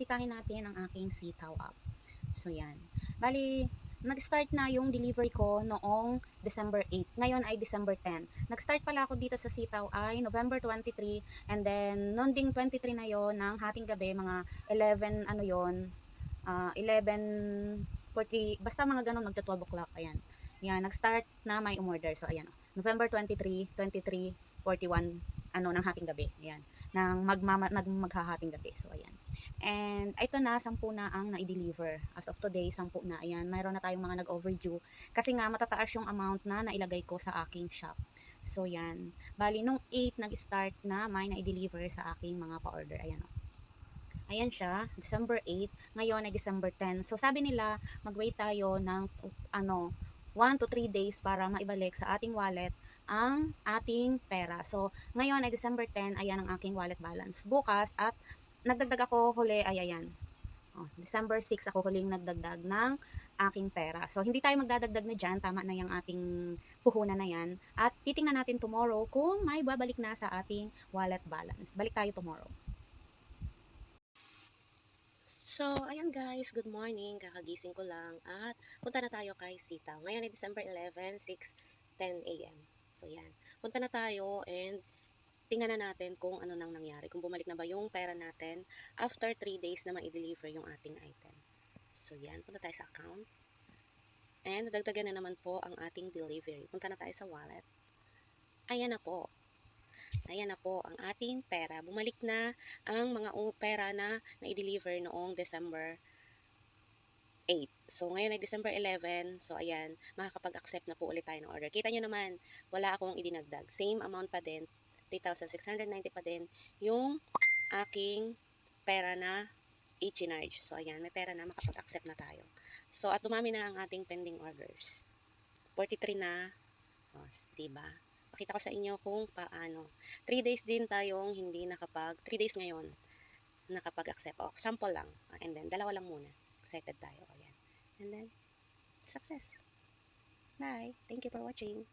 Sikahin natin ang aking sitaw app. So, yan. Bali, nag-start na yung delivery ko noong December 8. Ngayon ay December 10. Nag-start pala ako dito sa sitaw ay November 23 and then noon ding 23 na yon ng hating gabi, mga 11 ano yon ah 11 40, basta mga ganun magta 12 o'clock, ayan. Yan, nag-start na may umorder. So, ayan. November 23, 23, 41, ano, ng hating gabi. Ayan. Nang magmama, nag maghahating gabi. So, ayan. And ito na, 10 na ang na-deliver. As of today, 10 na. Ayan, mayroon na tayong mga nag-overdue. Kasi nga, matataas yung amount na nailagay ko sa aking shop. So, yan. Bali, nung 8 nag-start na may na-deliver sa aking mga pa-order. Ayan, oh. Ayan siya, December 8. Ngayon ay December 10. So, sabi nila, mag-wait tayo ng, ano, 1 to 3 days para maibalik sa ating wallet ang ating pera. So, ngayon ay December 10, ayan ang aking wallet balance. Bukas at nagdagdag ako huli, ay ayan. Oh, December 6 ako huling nagdagdag ng aking pera. So, hindi tayo magdadagdag na dyan. Tama na yung ating puhunan na yan. At titingnan natin tomorrow kung may babalik na sa ating wallet balance. Balik tayo tomorrow. So, ayan guys, good morning. Kakagising ko lang at punta na tayo kay Sitaw. Ngayon ay December 11, 6.10 a.m. So, yan. Punta na tayo and tingnan na natin kung ano nang nangyari. Kung bumalik na ba yung pera natin after 3 days na ma-deliver yung ating item. So, yan. Punta tayo sa account. And nadagdagan na naman po ang ating delivery. Punta na tayo sa wallet. Ayan na po. Ayan na po ang ating pera. Bumalik na ang mga pera na na-deliver noong December 8. So, ngayon ay December 11. So, ayan, makakapag-accept na po ulit tayo ng order. Kita nyo naman, wala akong idinagdag. Same amount pa din, 3,690 pa din yung aking pera na i-charge. So, ayan, may pera na, makapag-accept na tayo. So, at dumami na ang ating pending orders. 43 na. O, diba? Pakita ko sa inyo kung paano. 3 days din tayong hindi nakapag, 3 days ngayon, nakapag-accept. O, sample lang. And then, dalawa lang muna. Excited tayo. Ayan. And then, success. Bye. Thank you for watching.